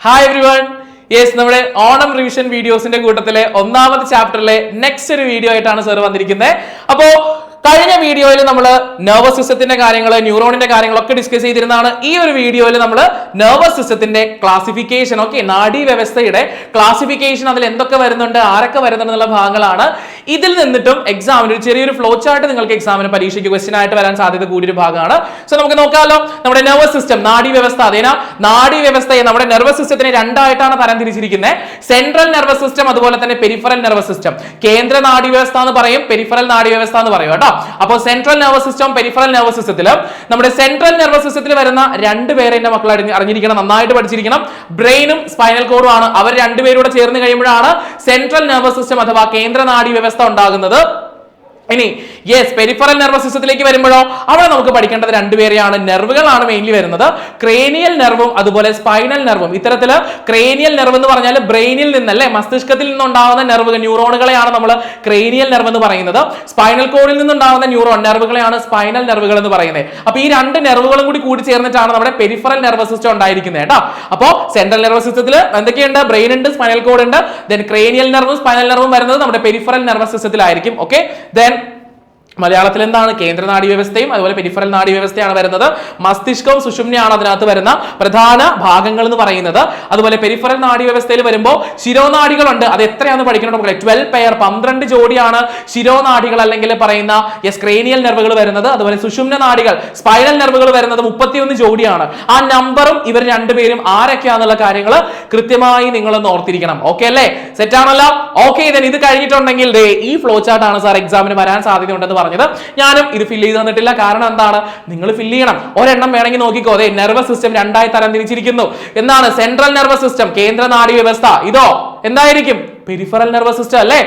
Hi everyone yes നമ്മുടെ Onam revision വീഡിയോസിന്റെ കൂട്ടത്തിലെ ഒന്നാമത് ചാപ്റ്ററിലെ നെക്സ്റ്റ് ഒരു വീഡിയോ ആയിട്ടാണ് സർ വന്നിരിക്കുന്നത്. അപ്പോ കഴിഞ്ഞ വീഡിയോയിൽ നമ്മൾ നെർവസ് സിസ്റ്റത്തിന്റെ കാര്യങ്ങൾ ന്യൂറോണിന്റെ കാര്യങ്ങളൊക്കെ ഡിസ്കസ് ചെയ്തിരുന്നതാണ്. ഈ ഒരു വീഡിയോയിൽ നമ്മൾ നെർവസ് സിസ്റ്റത്തിന്റെ ക്ലാസിഫിക്കേഷൻ ഓക്കെ നാഡീ വ്യവസ്ഥയുടെ ക്ലാസിഫിക്കേഷൻ അതിൽ എന്തൊക്കെ വരുന്നുണ്ട് ആരൊക്കെ വരുന്നുണ്ട് എന്നുള്ള ഭാഗങ്ങളാണ് ഇതിൽ നിന്നിട്ടും എക്സാമിന് ഒരു ചെറിയൊരു ഫ്ലോ ചാർട്ട് നിങ്ങൾക്ക് എക്സാമിന് പരീക്ഷയ്ക്ക് ക്വസ്റ്റ്യൻ ആയിട്ട് വരാൻ സാധ്യത കൂടിയൊരു ഭാഗമാണ്. സോ നമുക്ക് നോക്കാമല്ലോ. നമ്മുടെ നെർവസ് സിസ്റ്റം നാഡി വ്യവസ്ഥ. അതേനാ നാഡി വ്യവസ്ഥയെ നമ്മുടെ നെർവസ് സിസ്റ്റത്തിനെ രണ്ടായിട്ടാണ് തരംതിരിച്ചിരിക്കുന്നത് സെൻട്രൽ നെർവസ് സിസ്റ്റം അതുപോലെ തന്നെ പെരിഫറൽ നെർവസ് സിസ്റ്റം കേന്ദ്ര നാഡി വ്യവസ്ഥ എന്ന് പറയും പെരിഫറൽ നാഡി വ്യവസ്ഥ എന്ന് പറയും കേട്ടോ. അപ്പോൾ central nervous system peripheral nervous സിസ്റ്റത്തിൽ നമ്മുടെ സെൻട്രൽ നെർവസ് സിസ്റ്റത്തിൽ വരുന്ന രണ്ട് പേരെ എന്റെ മക്കൾ അറിഞ്ഞിരിക്കണം നന്നായിട്ട് പഠിച്ചിരിക്കണം. ബ്രെയിനും സ്പൈനൽ കോഡും ആണ്. അവർ രണ്ടുപേരൂടെ ചേർന്ന് കഴിയുമ്പോഴാണ് സെൻട്രൽ നെർവസ് സിസ്റ്റം അഥവാ കേന്ദ്ര നാഡി വ്യവസ്ഥ ഉണ്ടാകുന്നത് ഇനി യെസ് പെരിഫറൽ നെർവസ് സിസ്റ്റത്തിലേക്ക് വരുമ്പോഴോ അവിടെ നമുക്ക് പഠിക്കേണ്ടത് രണ്ടുപേരെയാണ്. നെർവുകളാണ് മെയിൻലി വരുന്നത്. ക്രേനിയൽ നെർവും അതുപോലെ സ്പൈനൽ നെർവും ഇത്തരത്തിൽ ക്രേനിയൽ നെർവ് എന്ന് പറഞ്ഞാൽ ബ്രെയിനിൽ നിന്നല്ലേ മസ്തിഷ്കത്തിൽ നിന്നുണ്ടാവുന്ന നെർവുകൾ ന്യൂറോണുകളെയാണ് നമ്മൾ ക്രേനിയൽ നെർവ് എന്ന് പറയുന്നത്. സ്പൈനൽ കോഡിൽ നിന്നുണ്ടാവുന്ന ന്യൂറോൺ നെർവുകളെയാണ് സ്പൈനൽ നെർവുകൾ എന്ന് പറയുന്നത്. അപ്പൊ ഈ രണ്ട് നെർവുകളും കൂടി കൂടി ചേർന്നിട്ടാണ് നമ്മുടെ പെരിഫറൽ നെർവസ് സിസ്റ്റം ഉണ്ടായിരിക്കുന്നത് കേട്ടോ. അപ്പോൾ സെൻട്രൽ നെർവസ് സിസ്റ്റത്തിൽ എന്തൊക്കെയുണ്ട്? ബ്രെയിൻ ഉണ്ട് സ്പൈനൽ കോഡ് ഉണ്ട്. ദെൻ ക്രേനിയൽ നെർവും സ്പൈനൽ നെർവും വരുന്നത് നമ്മുടെ പെരിഫറൽ നെർവസ് സിസ്റ്റത്തിലായിരിക്കും ഓക്കെ ദെൻ മലയാളത്തിൽ എന്താണ് കേന്ദ്ര നാഡീവ്യവസ്ഥയും അതുപോലെ പെരിഫറൽ നാഡീവ്യവസ്ഥയാണ് വരുന്നത്. മസ്തിഷ്കവും സുഷുമ്നയാണ് അതിനകത്ത് വരുന്ന പ്രധാന ഭാഗങ്ങൾ എന്ന് പറയുന്നത്. അതുപോലെ പെരിഫറൽ നാഡീവ്യവസ്ഥയിൽ വരുമ്പോൾ ശിരോനാടികളുണ്ട് അത് എത്രയാണെന്ന് പഠിക്കണം നമുക്ക്. ട്വൽവ് പെയർ പന്ത്രണ്ട് ജോഡിയാണ് ശിരോനാടികൾ അല്ലെങ്കിൽ പറയുന്ന യെസ് ക്രേനിയൽ നെർവുകൾ വരുന്നത്. അതുപോലെ സുഷുമ്ന നാടികൾ സ്പൈനൽ നെർവുകൾ വരുന്നത് മുപ്പത്തിയൊന്ന് ജോഡിയാണ്. ആ നമ്പറും ഇവർ രണ്ടുപേരും ആരൊക്കെയാണെന്നുള്ള കാര്യങ്ങൾ കൃത്യമായി നിങ്ങളൊന്ന് ഓർത്തിരിക്കണം. ഓക്കെ അല്ലേ? സെറ്റ് ആണല്ലോ? ഓക്കെ ഇത് കഴിഞ്ഞിട്ടുണ്ടെങ്കിൽ ഈ ഫ്ലോ ചാർട്ട് ആണ് സാർ എക്സാമിന് വരാൻ സാധ്യതയുണ്ടെന്ന് പറഞ്ഞത്. ഞാനും ഇത് ഫില്ല് ചെയ്ത് തന്നിട്ടില്ല. കാരണം എന്താണ്? നിങ്ങൾ ഫില്ല് ചെയ്യണം. ഒരെണ്ണം വേണമെങ്കിൽ നോക്കിക്കോ. അതെ നെർവസ് സിസ്റ്റം രണ്ടായി തരം തിരിച്ചിരിക്കുന്നു. എന്താണ്? സെൻട്രൽ നെർവസ് സിസ്റ്റം കേന്ദ്ര നാഡീ വ്യവസ്ഥ. ഇതോ? എന്തായിരിക്കും? പെരിഫറൽ നെർവസ് സിസ്റ്റം അല്ലേ?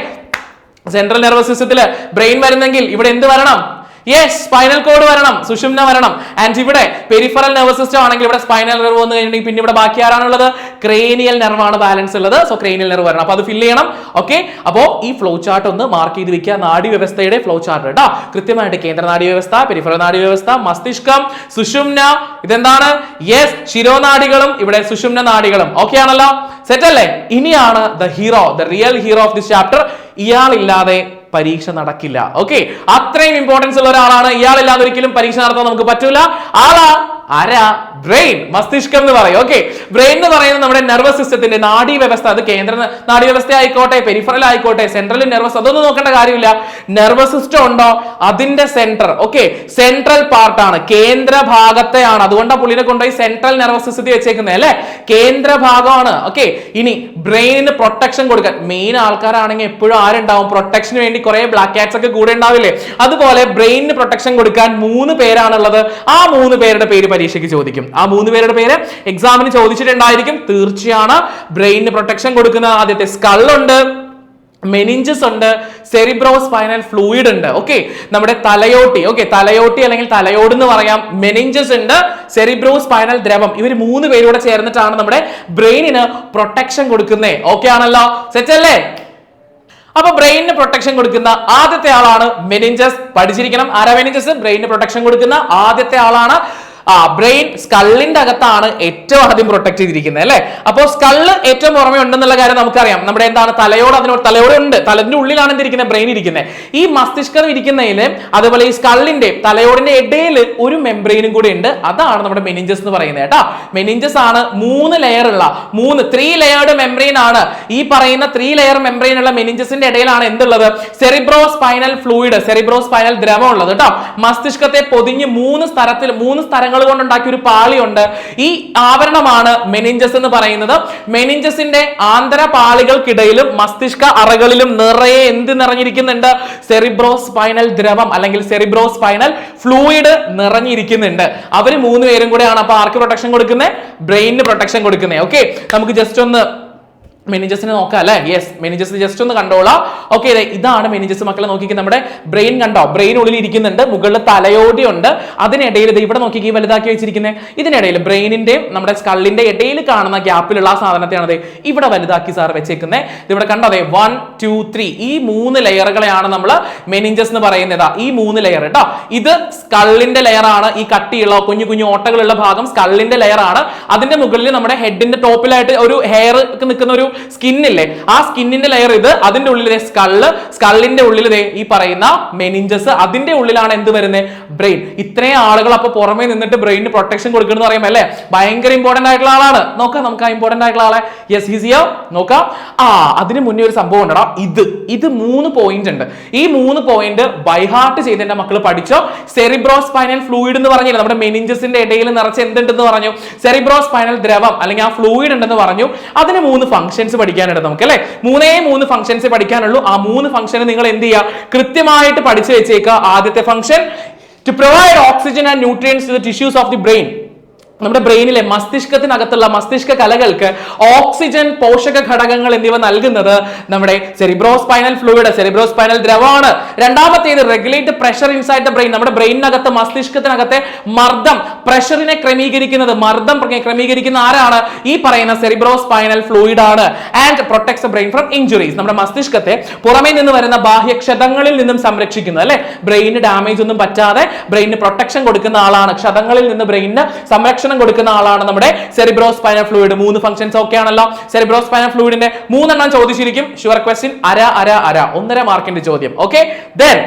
സെൻട്രൽ നെർവസ് സിസ്റ്റത്തിൽ ബ്രെയിൻ വരുന്നെങ്കിൽ ഇവിടെ എന്ത് വരണം? യെസ് സ്പൈനൽ കോഡ് വരണം സുഷുമ്ന വരണം. ആൻഡ് ഇവിടെ പെരിഫറൽ നെർവസ് സിസ്റ്റം ആണെങ്കിൽ ഇവിടെ സ്പൈനൽ നെർവ് വന്നു കഴിഞ്ഞിട്ടുണ്ടെങ്കിൽ പിന്നെ ഇവിടെ ബാക്കി ആരാണുള്ളത് ക്രേനിയൽ നെർവാണ് ബാലൻസ് ഉള്ളത്. സോ ക്രേനിയൽ നെർവ് വരണം. അപ്പൊ അത് ഫില്ല് ചെയ്യണം. ഓക്കെ അപ്പോൾ ഈ ഫ്ലോ ചാർട്ട് ഒന്ന് മാർക്ക് ചെയ്ത് വെക്കുക. നാഡി വ്യവസ്ഥയുടെ ഫ്ലോ ചാർട്ട് കേട്ടോ കൃത്യമായിട്ട് കേന്ദ്ര നാഡി വ്യവസ്ഥ പെരിഫറൽ നാഡി വ്യവസ്ഥ മസ്തിഷ്കം സുഷുമ്ന. ഇതെന്താണ്? യെസ് ശിരോനാഡികളും ഇവിടെ സുഷുമ്ന നാടികളും ഓക്കെ ആണല്ലോ? സെറ്റ് അല്ലേ? ഇനിയാണ് the hero the real hero of this chapter ഇയാളില്ലാതെ പരീക്ഷ നടക്കില്ല. ഓക്കെ അത്രയും ഇമ്പോർട്ടൻസ് ഉള്ള ഒരാളാണ്. ഇയാളില്ലാതെ ഒരിക്കലും പരീക്ഷ നടത്താൻ നമുക്ക് പറ്റൂല. ആളാ ആരാ ബ്രെയിൻ മസ്തിഷ്കം എന്ന് പറയും. ഓക്കെ ബ്രെയിൻ എന്ന് പറയുന്നത് നമ്മുടെ നെർവസ് സിസ്റ്റത്തിന്റെ നാഡീ വ്യവസ്ഥ. അത് കേന്ദ്ര നാഡീ വ്യവസ്ഥ ആയിക്കോട്ടെ പെരിഫറൽ ആയിക്കോട്ടെ സെൻട്രൽ നെർവസ് അതൊന്നും നോക്കേണ്ട കാര്യമില്ല. നെർവസ് സിസ്റ്റം ഉണ്ടോ? അതിന്റെ സെന്റർ ഓക്കെ സെൻട്രൽ പാർട്ടാണ് കേന്ദ്ര ഭാഗത്തെയാണ്. അതുകൊണ്ടാണ് പുള്ളിനെ കൊണ്ടുപോയി സെൻട്രൽ നെർവസ് സിസ്റ്റത്തിൽ വെച്ചേക്കുന്നത് അല്ലെ? കേന്ദ്ര ഭാഗമാണ്. ഓക്കെ ഇനി ബ്രെയിനിന് പ്രൊട്ടക്ഷൻ കൊടുക്കാൻ. മെയിൻ ആൾക്കാരാണെങ്കിൽ എപ്പോഴും ആരുണ്ടാവും? പ്രൊട്ടക്ഷന് വേണ്ടി കുറെ ബ്ലാക്ക് ക്യാറ്റ്സ് ഒക്കെ കൂടെ ഉണ്ടാവില്ലേ? അതുപോലെ ബ്രെയിനിന് പ്രൊട്ടക്ഷൻ കൊടുക്കാൻ മൂന്ന് പേരാണുള്ളത്. ആ മൂന്ന് പേരുടെ പേര് പരീക്ഷയ്ക്ക് ചോദിക്കും. ആ മൂന്ന് പേരുടെ പേര് എക്സാമിന് ചോദിച്ചിട്ടുണ്ടായിരിക്കും. തീർച്ചയാണ് ബ്രെയിനിന് പ്രൊട്ടക്ഷൻ കൊടുക്കുന്ന ആദ്യത്തെ സ്കളുണ്ട് മെനിഞ്ചസ് ഉണ്ട് സെറിബ്രോ സ്പൈനൽ ഫ്ലൂയിഡ് ഉണ്ട്. ഓക്കെ നമ്മുടെ തലയോട്ടി. ഓക്കെ തലയോട്ടി അല്ലെങ്കിൽ തലയോട് എന്ന് പറയാം. മെനിഞ്ചസ് ഉണ്ട് സെറിബ്രോ സ്പൈനൽ ദ്രവം. ഇവർ മൂന്ന് പേരൂടെ ചേർന്നിട്ടാണ് നമ്മുടെ ബ്രെയിനിന് പ്രൊട്ടക്ഷൻ കൊടുക്കുന്നത് ഓക്കെ ആണല്ലോ? സെറ്റ് അല്ലേ? അപ്പൊ ബ്രെയിനിന് പ്രൊട്ടക്ഷൻ കൊടുക്കുന്ന ആദ്യത്തെ ആളാണ് മെനിഞ്ചസ് പഠിച്ചിരിക്കണം. ആരാ മെനിഞ്ചസ് ബ്രെയിനിന് പ്രൊട്ടക്ഷൻ കൊടുക്കുന്ന ആദ്യത്തെ ആളാണ് ആ ബ്രെയിൻ സ്കള്ളിന്റെ അകത്താണ് ഏറ്റവും ആദ്യം പ്രൊട്ടക്ട് ചെയ്തിരിക്കുന്നത് അല്ലെ? അപ്പോൾ സ്കള്ള് ഏറ്റവും പുറമെ ഉണ്ടെന്നുള്ള കാര്യം നമുക്കറിയാം. നമ്മുടെ എന്താണ് തലയോട് അതിനോട് തലയോട് ഉണ്ട്. തലന്റെ ഉള്ളിലാണ് എന്തിരിക്കുന്നത് ബ്രെയിൻ ഇരിക്കുന്നത്. ഈ മസ്തിഷ്കം ഇരിക്കുന്നതിൽ അതുപോലെ ഈ സ്കള്ളിന്റെ തലയോടിന്റെ ഇടയിൽ ഒരു മെംബ്രെയിനും കൂടി ഉണ്ട്. അതാണ് നമ്മുടെ മെനിഞ്ചസ് എന്ന് പറയുന്നത് കേട്ടോ. മെനിഞ്ചസ് ആണ് മൂന്ന് ലെയർ ഉള്ള മൂന്ന് ത്രീ ലെയർഡ് മെംബ്രെയിൻ ആണ്. ഈ പറയുന്ന ത്രീ ലെയർ മെംബ്രെയിൻ ഉള്ള മെനിഞ്ചസിന്റെ ഇടയിലാണ് എന്തുള്ളത്? Cerebro spinal fluid cerebro spinal ദ്രവം ഉള്ളത് കേട്ടോ. മസ്തിഷ്കത്തെ പൊതിഞ്ഞ് മൂന്ന് സ്ഥലത്തിൽ മൂന്ന് സ്ഥലങ്ങൾ കൊണ്ടുണ്ടാക്കിയ ഒരു പാളിയുണ്ട്. ഈ ആവരണമാണ് മെനിഞ്ചസ് എന്ന് പറയുന്നത്. മെനിഞ്ചസിന്റെ ആന്തര പാളികൾക്കിടയിലും മസ്തിഷ്ക അറകളിലും നിറയെ എന്ത് നിറഞ്ഞിരിക്കുന്നുണ്ട്? സെറിബ്രോ സ്പൈനൽ ദ്രവം അല്ലെങ്കിൽ സെറിബ്രോ സ്പൈനൽ ഫ്ലൂയിഡ് നിറഞ്ഞിരിക്കുന്നുണ്ട്. അവർ മൂന്ന് പേരും കൂടെയാണ് അപ്പൊ ആർക്ക് പ്രൊട്ടക്ഷൻ കൊടുക്കുന്നത് ബ്രെയിനിന് പ്രൊട്ടക്ഷൻ കൊടുക്കുന്നത് ഓക്കെ നമുക്ക് ജസ്റ്റ് ഒന്ന് മെനിജസിനെ നോക്കാം അല്ലെ? യെസ് മെനിജസ് ജസ്റ്റ് ഒന്ന് കണ്ടോളാം ഓക്കെ ഇതാണ് മെനിജസ് മക്കളെ നോക്കിക്ക് നമ്മുടെ ബ്രെയിൻ കണ്ടോ? ബ്രെയിൻ ഉള്ളിൽ ഇരിക്കുന്നുണ്ട് മുകളിൽ തലയോടി ഉണ്ട്. അതിനിടയിൽ ഇത് ഇവിടെ നോക്കി വലുതാക്കി വെച്ചിരിക്കുന്നത് ഇതിനിടയിൽ ബ്രെയിനിന്റെയും നമ്മുടെ സ്കള്ളിന്റെ ഇടയിൽ കാണുന്ന ഗ്യാപ്പിലുള്ള ആ സാധനത്തെയാണ് ഇവിടെ വലുതാക്കി സാർ വെച്ചേക്കുന്നത് ഇവിടെ കണ്ടോ അതെ വൺ ടു ത്രീ ഈ മൂന്ന് ലെയറുകളെയാണ് നമ്മൾ മെനിഞ്ചസ് എന്ന് പറയുന്നത്. ഈ മൂന്ന് ലെയർ കേട്ടോ ഇത് സ്കള്ളിന്റെ ലെയർ ആണ്. ഈ കട്ടിയുള്ള കുഞ്ഞു കുഞ്ഞു ഓട്ടകളുള്ള ഭാഗം സ്കള്ളിന്റെ ലെയർ ആണ്. അതിന്റെ മുകളിൽ നമ്മുടെ ഹെഡിന്റെ ടോപ്പിലായിട്ട് ഒരു ഹെയർ നിൽക്കുന്ന ഒരു സ്കിന്നില്ലേ? ആ സ്കിന്നിന്റെ ലെയർ ഇത് അതിന്റെ ഉള്ളിലെ സ്കള്ള് സ്കള്ളിന്റെ ഉള്ളിൽ ഈ പറയുന്ന മെനിഞ്ചസ് അതിന്റെ ഉള്ളിലാണ് എന്ത് വരുന്നത് ബ്രെയിൻ ഇത്രയും ആളുകൾ അപ്പൊ പുറമേ നിന്നിട്ട് ബ്രെയിനിന് പ്രൊട്ടക്ഷൻ കൊടുക്കണമെന്ന് പറയുമ്പോൾ അല്ലേ? ഭയങ്കര ഇമ്പോർട്ടന്റ് ആയിട്ടുള്ള ആളാണ്. നോക്കാം നമുക്ക് ആ ഇമ്പോർട്ടന്റ് ആയിട്ടുള്ള ആളെ. യെസ് ഈസിയോ നോക്കാം. ആ അതിന് മുന്നേ ഒരു സംഭവം ഉണ്ടടാ. ഇത്. ഇത് മൂന്ന് പോയിന്റ് ഉണ്ട്. ഈ മൂന്ന് പോയിന്റ് ബൈഹാർട്ട് ചെയ്ത് എന്റെ മക്കൾ പഠിച്ചോ? സെറിബ്രോ സ്പൈനൽ ഫ്ലൂയിഡ് എന്ന് പറഞ്ഞില്ല? നമ്മുടെ മെനിഞ്ചസിന്റെ ഇടയിൽ നിറച്ച് എന്തുണ്ടെന്ന് പറഞ്ഞു? സെറിബ്രോ സ്പൈനൽ ദ്രവം അല്ലെങ്കിൽ ആ ഫ്ലൂയിഡ് ഉണ്ടെന്ന് പറഞ്ഞു. അതിന് മൂന്ന് ഫംഗ്ഷൻസ് പഠിക്കാനുണ്ട് നമുക്ക് അല്ലെ? മൂന്നേ മൂന്ന് ഫംഗ്ഷൻസ് പഠിക്കാനുള്ളൂ. ആ മൂന്ന് ഫംഗ്ഷൻ നിങ്ങൾ എന്ത് ചെയ്യുക? കൃത്യമായിട്ട് പഠിച്ചു വെച്ചേക്കുക ആദ്യത്തെ function to provide oxygen and nutrients to the tissues of the brain നമ്മുടെ ബ്രെയിനിലെ മസ്തിഷ്കത്തിനകത്തുള്ള മസ്തിഷ്ക കലകൾക്ക് ഓക്സിജൻ പോഷക ഘടകങ്ങൾ എന്നിവ നൽകുന്നത് നമ്മുടെ cerebro spinal fluid cerebrospinal ദ്രവമാണ് രണ്ടാമത്തേത് regulate pressure inside the brain നമ്മുടെ ബ്രെയിനിനകത്ത് മസ്തിഷ്കത്തിനകത്തെ മർദ്ദം പ്രഷറിനെ ക്രമീകരിക്കുന്നത് മർദ്ദം ക്രമീകരിക്കുന്ന ആരാണ്? ഈ പറയുന്ന സെറിബ്രോ സ്പൈനൽ ഫ്ലൂയിഡ് ആണ് and protects brain from injuries നമ്മുടെ മസ്തിഷ്കത്തെ പുറമേ നിന്ന് വരുന്ന ബാഹ്യക്ഷതങ്ങളിൽ നിന്നും സംരക്ഷിക്കുന്നത് അല്ലെ? ബ്രെയിന് ഡാമേജ് ഒന്നും പറ്റാതെ ബ്രെയിനിന് പ്രൊട്ടക്ഷൻ കൊടുക്കുന്ന ആളാണ്. ക്ഷതങ്ങളിൽ നിന്ന് ബ്രെയിനിന് സംരക്ഷണം കൊടുക്കുന്ന ആളാണ് നമ്മുടെ സെറിബ്രോസ്പൈനൽ ഫ്ലൂയിഡ് മൂന്ന് ഫംഗ്ഷൻസ് ഒക്കെ ആണല്ലോ സെറിബ്രോസ്പൈനൽ ഫ്ലൂയിഡിന്റെ മൂന്നെണ്ണം ചോദിച്ചിരിക്കും. ഷുവർ ക്വസ്റ്റ്യൻ അര അര അര. ഒന്നര മാർക്കിന്റെ ചോദ്യം. ഓക്കെ ദെൻ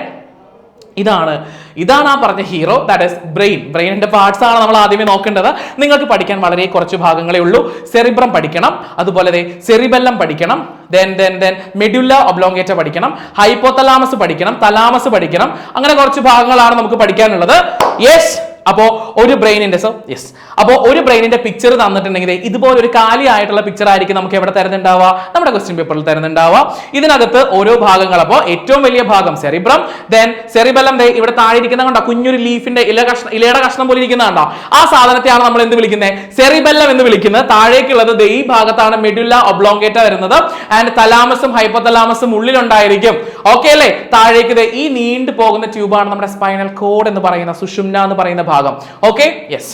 ഇതാണ് ഇതാണ് ആ പറഞ്ഞ ഹീറോ ദാറ്റ് ഇസ് ബ്രെയിൻ ബ്രെയിനിന്റെ പാർട്സ് ആണ് നമ്മൾ ആദ്യമേ നോക്കേണ്ടത്. നിങ്ങൾക്ക് പഠിക്കാൻ വളരെ കുറച്ച് ഭാഗങ്ങളെ ഉള്ളൂ. സെറിബ്രം പഠിക്കണം. അതുപോലെ സെറിബെല്ലം പഠിക്കണം. Then then then medulla oblongata പഠിക്കണം. ഹൈപ്പോതലാമസ് പഠിക്കണം. തലാമസ് പഠിക്കണം. അങ്ങനെ കുറച്ച് ഭാഗങ്ങളാണ് നമുക്ക് പഠിക്കാനുള്ളത്. യെസ് അപ്പോ ഒരു ബ്രെയിനിന്റെ സോ യെസ് അപ്പോ ഒരു ബ്രെയിനിന്റെ പിക്ചർ തന്നിട്ടുണ്ടെങ്കിൽ ഇതുപോലെ ഒരു കാലി ആയിട്ടുള്ള പിക്ചർ ആയിരിക്കും നമുക്ക് എവിടെ തരുന്നുണ്ടാവുക? നമ്മുടെ ക്വസ്റ്റ്യൻ പേപ്പറിൽ തരുന്നുണ്ടാവുക. ഇതിനകത്ത് ഓരോ ഭാഗങ്ങൾ. അപ്പോൾ ഏറ്റവും വലിയ ഭാഗം സെറിബ്രം ദെൻ സെറിബലം ദേ ഇവിടെ താഴെ ഇരിക്കുന്ന കണ്ടോ? കുഞ്ഞൊരു ലീഫിന്റെ ഇല കഷ്ണം ഇലയുടെ കഷ്ണം പോലെ ഇരിക്കുന്ന കണ്ടോ? ആ സാധനത്തെയാണ് നമ്മൾ എന്ത് വിളിക്കുന്നത് സെറിബെല്ലം എന്ന് വിളിക്കുന്നത്. താഴേക്കുള്ളത് ദേ ഈ ഭാഗത്താണ് മെഡുല്ല ഒബ്ലോങ്കേറ്റ വരുന്നത്. ആൻഡ് തലാമസും ഹൈപ്പോ തലാമസും ഉള്ളിലുണ്ടായിരിക്കും. ഓക്കെ അല്ലേ? താഴേക്ക് ഈ നീണ്ടു പോകുന്ന ട്യൂബാണ് നമ്മുടെ സ്പൈനൽ കോഡ് എന്ന് പറയുന്ന സുഷുമ്ന എന്ന് പറയുന്ന ഭാഗം. ഓക്കെ യെസ്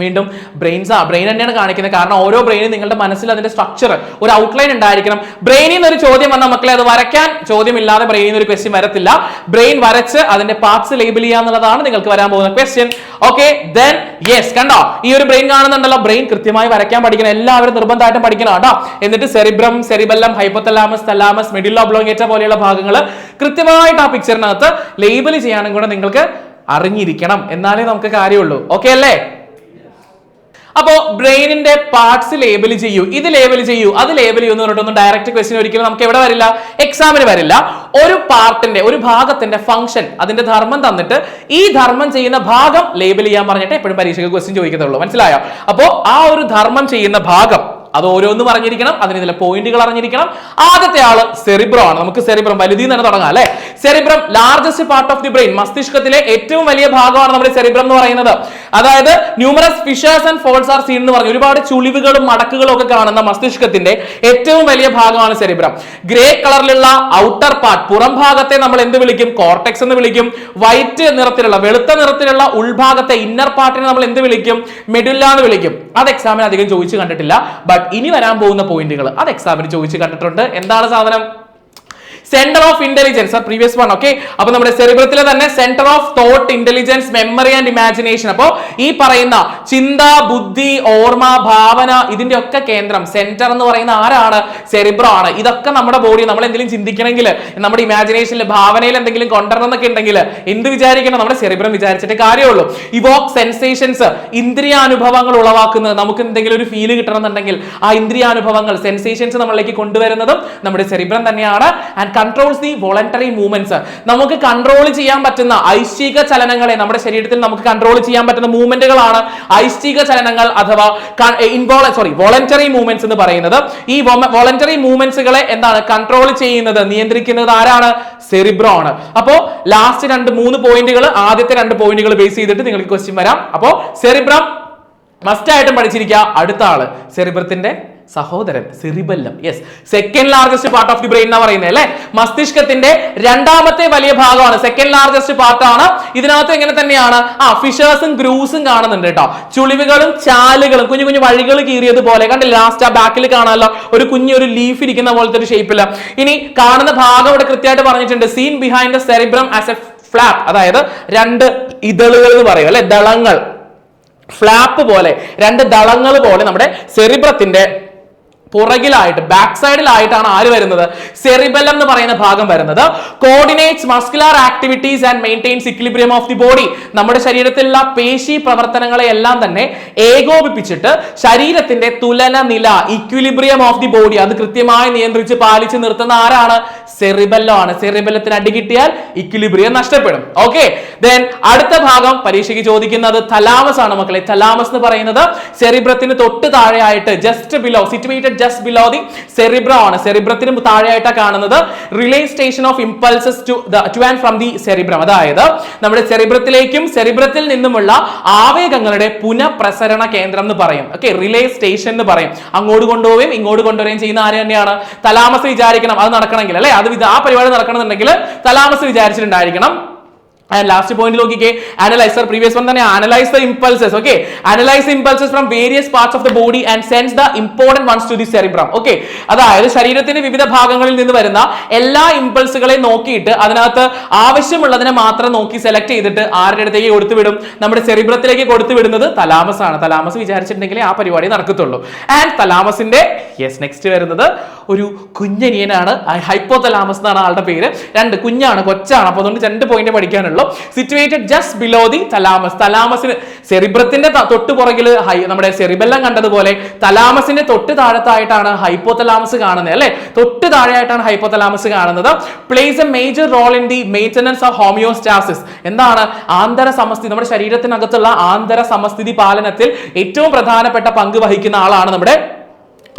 വീണ്ടും ബ്രെയിൻസ് ആ ബ്രെയിൻ തന്നെയാണ് കാണിക്കുന്നത്. കാരണം ഓരോ ബ്രെയിനും നിങ്ങളുടെ മനസ്സിൽ അതിന്റെ സ്ട്രക്ചർ ഒരു ഔട്ട്ലൈൻ ഉണ്ടായിരിക്കണം. ബ്രെയിനിൽ നിന്ന് ഒരു ചോദ്യം വന്ന മക്കളെ അത് വരയ്ക്കാൻ ചോദ്യമില്ലാതെ ബ്രെയിനിൽ നിന്ന് ഒരു ക്വസ്റ്റ്യൻ വരത്തില്ല. ബ്രെയിൻ വരച്ച് അതിന്റെ പാർട്സ് ലേബിൾ ചെയ്യുക എന്നുള്ളതാണ് നിങ്ങൾക്ക് വരാൻ പോകുന്ന ക്വസ്റ്റ്യൻ ഓക്കെ ദെൻ യെസ് കണ്ടോ? ഈ ഒരു ബ്രെയിൻ കാണുന്നുണ്ടല്ലോ. ബ്രെയിൻ കൃത്യമായി വരയ്ക്കാൻ പഠിക്കണം. എല്ലാവരും നിർബന്ധമായിട്ടും പഠിക്കണം കേട്ടോ. എന്നിട്ട് cerebrum cerebellum hypothalamus thalamus middle oblongata പോലെയുള്ള ഭാഗങ്ങൾ കൃത്യമായിട്ട് ആ പിക്ചറിനകത്ത് ലേബിൾ ചെയ്യാനും കൂടെ നിങ്ങൾക്ക് അറിഞ്ഞിരിക്കണം. എന്നാലേ നമുക്ക് കാര്യമുള്ളൂ. ഓക്കെ അല്ലേ? അപ്പോ ബ്രെയിനിന്റെ പാർട്സ് ലേബൽ ചെയ്യൂ ഇത് ലേബൽ ചെയ്യൂ അത് ലേബൽ ചെയ്യൂ എന്ന് പറഞ്ഞിട്ടൊന്നും ഡയറക്റ്റ് ക്വസ്റ്റ്യൻ ഒരിക്കലും നമുക്ക് എവിടെ വരില്ല? എക്സാമിന് വരില്ല. ഒരു പാർട്ടിന്റെ ഒരു ഭാഗത്തിന്റെ ഫംഗ്ഷൻ അതിന്റെ ധർമ്മം തന്നിട്ട് ഈ ധർമ്മം ചെയ്യുന്ന ഭാഗം ലേബൽ ചെയ്യാൻ പറഞ്ഞിട്ട് എപ്പോഴും പരീക്ഷയ്ക്ക് ക്വസ്റ്റ്യൻ ചോദിക്കത്തുള്ളൂ. മനസ്സിലായോ? അപ്പോ ആ ഒരു ധർമ്മം ചെയ്യുന്ന ഭാഗം അത് ഓരോന്നും അറിഞ്ഞിരിക്കണം അതിന് ഇതിലെ പോയിന്റുകൾ അറിഞ്ഞിരിക്കണം. ആദ്യത്തെ ആൾ സെറിബ്രോ ആണ്. നമുക്ക് സെറിബ്രം വലുതി തന്നെ തുടങ്ങാം അല്ലെ? Cerebrum largest part of the brain മസ്തിഷ്കത്തിലെ ഏറ്റവും വലിയ ഭാഗമാണ് നമ്മുടെ സെറിബ്രം എന്ന് പറയുന്നത്. അതായത് numerous fissures and folds are seen എന്ന് പറഞ്ഞു. ഒരുപാട് ചുളിവുകളും മടക്കുകളും ഒക്കെ കാണുന്ന മസ്തിഷ്കത്തിന്റെ ഏറ്റവും വലിയ ഭാഗമാണ് സെറിബ്രം. ഗ്രേ കളറിലുള്ള ഔട്ടർ പാർട്ട് പുറം ഭാഗത്തെ നമ്മൾ എന്ത് വിളിക്കും? കോർട്ടെക്സ് എന്ന് വിളിക്കും. വൈറ്റ് നിറത്തിലുള്ള വെളുത്ത നിറത്തിലുള്ള ഉൾഭാഗത്തെ ഇന്നർ പാർട്ടിനെ നമ്മൾ എന്ത് വിളിക്കും? മെഡുല്ല എന്ന് വിളിക്കും. അത് എക്സാമിന് അധികം ചോദിച്ചു കണ്ടിട്ടില്ല. ബട്ട് ഇനി വരാൻ പോകുന്ന പോയിന്റുകൾ അത് എക്സാമിന് ചോദിച്ചു കണ്ടിട്ടുണ്ട്. എന്താണ് സാധനം? Centre of intelligence previous one okay അപ്പൊ നമ്മുടെ സെറിബ്രത്തിലെ തന്നെ centre of thought intelligence memory and imagination അപ്പോ ഈ പറയുന്ന ചിന്ത ബുദ്ധി ഓർമ്മ ഭാവന ഇതിന്റെ ഒക്കെ കേന്ദ്രം സെന്റർ എന്ന് പറയുന്ന ആരാണ്? സെറിബ്രോ ആണ്. ഇതൊക്കെ നമ്മുടെ ബോഡി നമ്മൾ എന്തെങ്കിലും ചിന്തിക്കണമെങ്കിൽ നമ്മുടെ ഇമാജിനേഷനിൽ ഭാവനയിൽ എന്തെങ്കിലും കൊണ്ടുവരണം എന്നൊക്കെ ഉണ്ടെങ്കിൽ എന്ത് വിചാരിക്കണം? നമ്മുടെ സെറിബ്രം വിചാരിച്ചിട്ട് കാര്യമുള്ളൂ. ഇവോക് സെൻസേഷൻസ് ഇന്ദ്രിയാനുഭവങ്ങൾ ഉളവാക്കുന്നത് നമുക്ക് എന്തെങ്കിലും ഒരു ഫീൽ കിട്ടണമെന്നുണ്ടെങ്കിൽ ആ ഇന്ദ്രിയാനുഭവങ്ങൾ സെൻസേഷൻസ് നമ്മളിലേക്ക് കൊണ്ടുവരുന്നതും നമ്മുടെ സെറിബ്രം തന്നെയാണ്. And controls the voluntary movements നമുക്ക് കൺട്രോൾ ചെയ്യാൻ പറ്റുന്ന ഐശ്ചിക ചലനങ്ങളെ നമ്മുടെ ശരീരത്തിൽ നമുക്ക് കൺട്രോൾ ചെയ്യാൻ പറ്റുന്ന മൂവ്മെന്റുകളാണ് ഐശ്ചിക ചലനങ്ങൾ അഥവാ ഇൻവോള സോറി വോളണ്ടറി മൂവ്മെന്റ്സ് എന്ന് പറയുന്നത്. ഈ വോളണ്ടറി മൂവ്മെന്റ്സുകളെ എന്താണ് കൺട്രോൾ ചെയ്യുന്നത് നിയന്ത്രിക്കുന്നത് ആരാണ്? സെറിബ്രോ ആണ് അപ്പോ ലാസ്റ്റ് രണ്ട് മൂന്ന് പോയിന്റുകൾ ആദ്യത്തെ രണ്ട് പോയിന്റുകൾ ബേസ് ചെയ്തിട്ട് നിങ്ങൾക്ക് ക്വസ്റ്റ്യൻ വരാം. അപ്പോ സെറിബ്രം മസ്റ്റ് ആയിട്ടും പഠിച്ചിരിക്കുക. അടുത്ത ആൾ സെറിബ്രത്തിന്റെ സഹോദരൻ cerebellum. Yes second largest part of the brain എന്ന് പറയുന്നത് അല്ലെ? മസ്തിഷ്കത്തിന്റെ രണ്ടാമത്തെ വലിയ ഭാഗമാണ്. സെക്കൻഡ് ലാർജസ്റ്റ് പാർട്ട് ആണ്. ഇതിനകത്ത് എങ്ങനെ തന്നെയാണ്? ആ ഫിഷേഴ്സും ഗ്രൂസും കാണുന്നുണ്ട് കേട്ടോ. ചുളിവുകളും ചാലുകളും കുഞ്ഞു കുഞ്ഞു വഴികൾ കീറിയതുപോലെ. കണ്ടില്ല ലാസ്റ്റ് ആ ബാക്കിൽ കാണാമല്ലോ ഒരു കുഞ്ഞു ഒരു ലീഫ് ഇരിക്കുന്ന പോലത്തെ ഒരു ഷേപ്പില്ല ഇനി കാണുന്ന ഭാഗം ഇവിടെ കൃത്യമായിട്ട് പറഞ്ഞിട്ടുണ്ട്. Seen behind the cerebrum as a flap അതായത് രണ്ട് ഇതളുകൾ എന്ന് പറയും അല്ലെ? ദളങ്ങൾ. ഫ്ലാപ്പ് പോലെ രണ്ട് ദളങ്ങൾ പോലെ നമ്മുടെ സെറിബ്രത്തിന്റെ പുറകിലായിട്ട് ബാക്ക് സൈഡിലായിട്ടാണ് ആര് വരുന്നത്? സെറിബലം എന്ന് പറയുന്ന ഭാഗം വരുന്നത്. Coordinates muscular activities and maintains equilibrium of the body നമ്മുടെ ശരീരത്തിലുള്ള പേശി പ്രവർത്തനങ്ങളെ എല്ലാം തന്നെ ഏകോപിപ്പിച്ചിട്ട് ശരീരത്തിന്റെ തുലന നില ഇക്വിലിബ്രിയം ഓഫ് ദി ബോഡി അത് കൃത്യമായി നിയന്ത്രിച്ച് പാലിച്ച് നിർത്തുന്ന ആരാണ്? സെറിബല്ലോ ആണ്. സെറിബലത്തിന് അടി കിട്ടിയാൽ ഇക്വിലിബ്രിയം നഷ്ടപ്പെടും. ഓക്കെ ദെൻ അടുത്ത ഭാഗം പരീക്ഷയ്ക്ക് ചോദിക്കുന്നത് തലാമസ് ആണ് മക്കളെ. തലാമസ് എന്ന് പറയുന്നത് സെറിബ്രത്തിന് തൊട്ട് താഴെയായിട്ട് just below situated just below the cerebrum ആണ്. സെറിബ്രത്തിന് താഴെയായിട്ടാണ് കാണുന്നത്. Relay station of impulses to to and from the cerebrum അതായത് നമ്മുടെ സെറിബ്രത്തിലേക്കും സെറിബ്രത്തിൽ നിന്നുമുള്ള ആവേഗങ്ങളുടെ പുനഃപ്രസരണ കേന്ദ്രം എന്ന് പറയും. ഓക്കെ റിലേ സ്റ്റേഷൻ എന്ന് പറയും. അങ്ങോട്ട് കൊണ്ടുപോവുകയും ഇങ്ങോട്ട് കൊണ്ടുവരികയും ചെയ്യുന്ന ആര് തന്നെയാണ്? തലാമസ് വിചാരിക്കണം. അത് നടക്കണമെങ്കിൽ അല്ലെ? അത് ആ പരിപാടി നടക്കണമെന്നുണ്ടെങ്കിൽ തലാമസ് വിചാരിച്ചിട്ടുണ്ടായിരിക്കണം. ആൻഡ് ലാസ്റ്റ് പോയിന്റ് നോക്കിക്കേ അനലൈസർ പ്രീവിയസ് വൺ തന്നെ analyse the impulses okay analyse impulses from various parts of the body and sense the important ones to the cerebrum okay അതായത് ശരീരത്തിന്റെ വിവിധ ഭാഗങ്ങളിൽ നിന്ന് വരുന്ന എല്ലാ ഇമ്പൾസുകളെ നോക്കിയിട്ട് അതിനകത്ത് ആവശ്യമുള്ളതിനെ മാത്രം നോക്കി സെലക്ട് ചെയ്തിട്ട് ആരുടെ അടുത്തേക്ക് കൊടുത്തു വിടും? നമ്മുടെ സെറിബ്രത്തിലേക്ക് കൊടുത്തു വിടുന്നത് തലാമസ് ആണ്. തലാമസ് വിചാരിച്ചിട്ടുണ്ടെങ്കിൽ ആ പരിപാടി നടക്കത്തുള്ളൂ. ആൻഡ് തലാമസിന്റെ യെസ് നെക്സ്റ്റ് വരുന്നത് ഒരു കുഞ്ഞനിയനാണ് ഹൈപ്പോതലാമസ് എന്നാണ് ആളുടെ പേര്. രണ്ട് കുഞ്ഞാണ് കൊച്ചാണ്. അപ്പൊ അതുകൊണ്ട് രണ്ട് point പഠിക്കാനുള്ളൂ. Situated just below the thalamus തലാമസിന് സെറിബ്രത്തിന്റെ തൊട്ട് പുറകിൽ ഹൈ നമ്മുടെ സെറിബെല്ലം കണ്ടതുപോലെ തലാമസിന്റെ തൊട്ട് താഴത്തായിട്ടാണ് ഹൈപ്പോതലാമസ് കാണുന്നത് അല്ലെ? തൊട്ട് താഴെയായിട്ടാണ് ഹൈപ്പോതലാമസ് കാണുന്നത്. Plays a major role in the maintenance of homeostasis എന്താണ്? ആന്തര സമസ്ഥിതി നമ്മുടെ ശരീരത്തിനകത്തുള്ള ആന്തര സമസ്ഥിതി പാലനത്തിൽ ഏറ്റവും പ്രധാനപ്പെട്ട പങ്ക് വഹിക്കുന്ന ആളാണ് നമ്മുടെ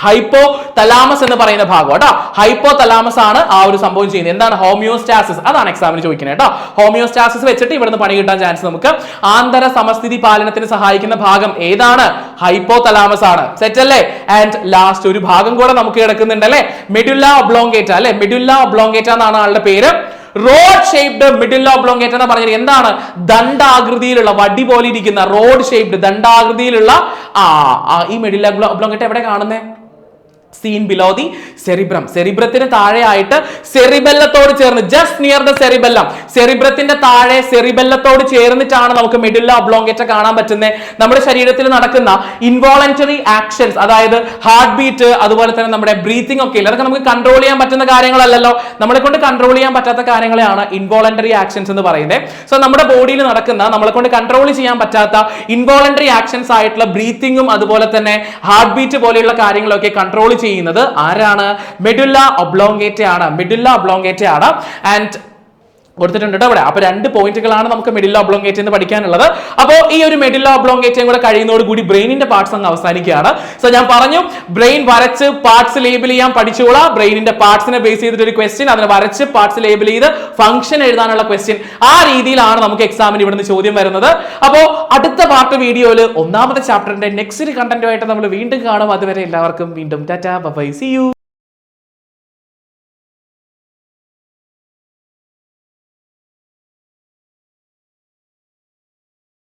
ഹൈപ്പോ തലാമസ് എന്ന് പറയുന്ന ഭാഗം. കേട്ടോ. ഹൈപ്പോ തലാമസ് ആണ് ആ ഒരു സംഭവം ചെയ്യുന്നത്. എന്താണ്? ഹോമിയോസ്റ്റാസിസ് അതാണ് എക്സാമിന് ചോദിക്കുന്നത് കേട്ടോ. ഹോമിയോസ്റ്റാസിസ് വെച്ചിട്ട് ഇവിടുന്ന് പണി കിട്ടാൻ ചാൻസ് നമുക്ക്. ആന്തര സമസ്ഥിതി പാലനത്തിന് സഹായിക്കുന്ന ഭാഗം ഏതാണ്? ഹൈപ്പോ തലാമസ് ആണ്. സെറ്റ് അല്ലേ? ആൻഡ് ലാസ്റ്റ് ഒരു ഭാഗം കൂടെ നമുക്ക് കിടക്കുന്നുണ്ട് അല്ലേ? മെഡുല്ല ഒബ്ലോങ്കേറ്റ അല്ലെ? മെഡുല്ല ഒബ്ലോങ്കേറ്റ എന്നാണ് ആളുടെ പേര്. റോഡ് ഷേപ്ഡ് മിഡിൽ ഒബ്ലോങ്കേറ്റ് എന്ന് പറഞ്ഞത് എന്താണ്? ദണ്ഡാകൃതിയിലുള്ള വടി പോലെ ഇരിക്കുന്ന റോഡ് ഷേപ്ഡ് ദണ്ഡാകൃതിയിലുള്ള ആ ഈ മിഡിൽ ഒബ്ലോങ്കേറ്റ് എവിടെ കാണുന്നേ? സീൻ ബിലോ ദി സെറിബ്രം സെറിബ്രത്തിന് താഴെയായിട്ട് സെറിബെല്ലത്തോട് ചേർന്ന് ജസ്റ്റ് നിയർ ദ സെറിബെല്ലം സെറിബ്രത്തിന്റെ താഴെ സെറിബെല്ലത്തോട് ചേർന്നിട്ടാണ് നമുക്ക് മിഡില്ല ഒബ്ലോങ്കേറ്റ കാണാൻ പറ്റുന്നത് നമ്മുടെ ശരീരത്തിൽ നടക്കുന്ന ഇൻവോളന്ററി ആക്ഷൻസ് അതായത് ഹാർട്ട് ബീറ്റ് അതുപോലെ തന്നെ നമ്മുടെ ബ്രീത്തിങ് ഒക്കെ ഇല്ല? അതൊക്കെ നമുക്ക് കൺട്രോൾ ചെയ്യാൻ പറ്റുന്ന കാര്യങ്ങളല്ലല്ലോ. നമ്മളെ കൊണ്ട് കൺട്രോൾ ചെയ്യാൻ പറ്റാത്ത കാര്യങ്ങളെയാണ് ഇൻവോളന്ററി ആക്ഷൻസ് എന്ന് പറയുന്നത് സോ നമ്മുടെ ബോഡിയിൽ നടക്കുന്ന നമ്മളെ കൊണ്ട് കൺട്രോൾ ചെയ്യാൻ പറ്റാത്ത ഇൻവോളന്ററി ആക്ഷൻസ് ആയിട്ടുള്ള ബ്രീത്തിങ്ങും അതുപോലെ തന്നെ ഹാർട്ട് ബീറ്റ് പോലെയുള്ള കാര്യങ്ങളൊക്കെ കൺട്രോൾ ചെയ്യുന്നത് ആരാണ്? മെഡുല്ല ഒബ്ലോങ്കേറ്റ ആണ് മെഡുല്ല ഒബ്ലോങ്കേറ്റ ആണ് ആൻഡ് കൊടുത്തിട്ടുണ്ട് കേട്ടോ അവിടെ അപ്പൊ രണ്ട് പോയിന്റുകളാണ് നമുക്ക് മെഡിൽ ഒബ്ലോങ്കേറ്റ് എന്ന് പഠിക്കാനുള്ളത്. അപ്പോൾ ഈ ഒരു മെഡിൽ ഒബ്ലോങ്കേറ്റയും കൂടെ കഴിയുന്നതോട് കൂടി ബ്രെയിനിന്റെ പാർട്സ് അങ്ങ് അവസാനിക്കുകയാണ്. സോ ഞാൻ പറഞ്ഞു ബ്രെയിൻ വരച്ച് പാർട്സ് ലേബിൾ ചെയ്യാൻ പഠിച്ചോളാം. ബ്രെയിനിന്റെ പാർട്സിനെ ബേസ് ചെയ്തിട്ട് ഒരു ക്വസ്റ്റ്യൻ അതിനെ വരച്ച് പാർട്സ് ലേബിൾ ചെയ്ത് ഫംഗ്ഷൻ എഴുതാനുള്ള ക്വസ്റ്റ്യൻ ആ രീതിയിലാണ് നമുക്ക് എക്സാമിന് ഇവിടുന്ന് ചോദ്യം വരുന്നത്. അപ്പോൾ അടുത്ത പാർട്ട് വീഡിയോയിൽ ഒന്നാമത്തെ ചാപ്റ്ററിന്റെ നെക്സ്റ്റ് കണ്ടന്റുമായിട്ട് നമ്മൾ വീണ്ടും കാണും. അതുവരെ എല്ലാവർക്കും വീണ്ടും ടാറ്റാ. By C U